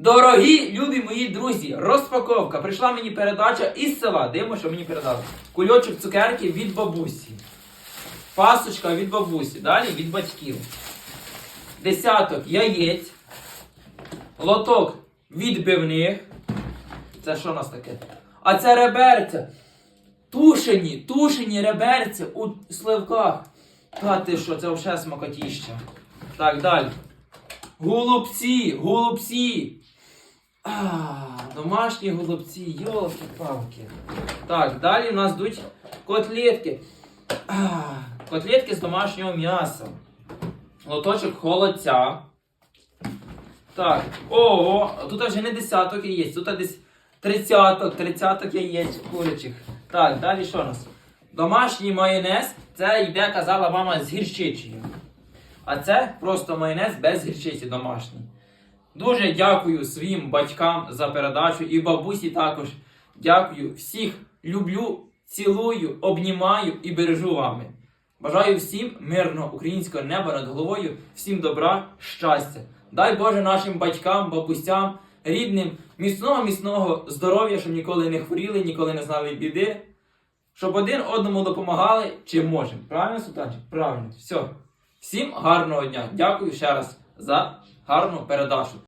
Дорогі любі мої друзі, розпаковка. Прийшла мені передача із села. Дивимо, що мені передали. Кульочок цукерки від бабусі. Пасочка від бабусі. Далі від батьків. Десяток яєць. Лоток відбивних. Це що у нас таке? А це реберця. Тушені, тушені реберця у сливках. Та ти що, це вже смакотіще. Так, далі. Голубці, голубці. А, домашні голубці, йолки-палки. Так, далі у нас йдуть котлетки. А, котлетки з домашнього м'яса. Лоточок холодця. Так, ого, тут вже не десяток яєць, тут десь тридцяток, тридцяток яєць курячих. Так, далі що у нас? Домашній майонез, це йде, казала мама, з гірчичею. А це просто майонез без гірчиці домашній. Дуже дякую своїм батькам за передачу і бабусі також. Дякую. Всіх люблю, цілую, обнімаю і бережу вами. Бажаю всім мирного українського неба над головою, всім добра, щастя. Дай Боже нашим батькам, бабусям, рідним, міцного, міцного здоров'я, щоб ніколи не хворіли, ніколи не знали біди. Щоб один одному допомагали, чим можемо. Правильно, Султанчик? Правильно. Все. Всім гарного дня. Дякую ще раз за гарну передачу.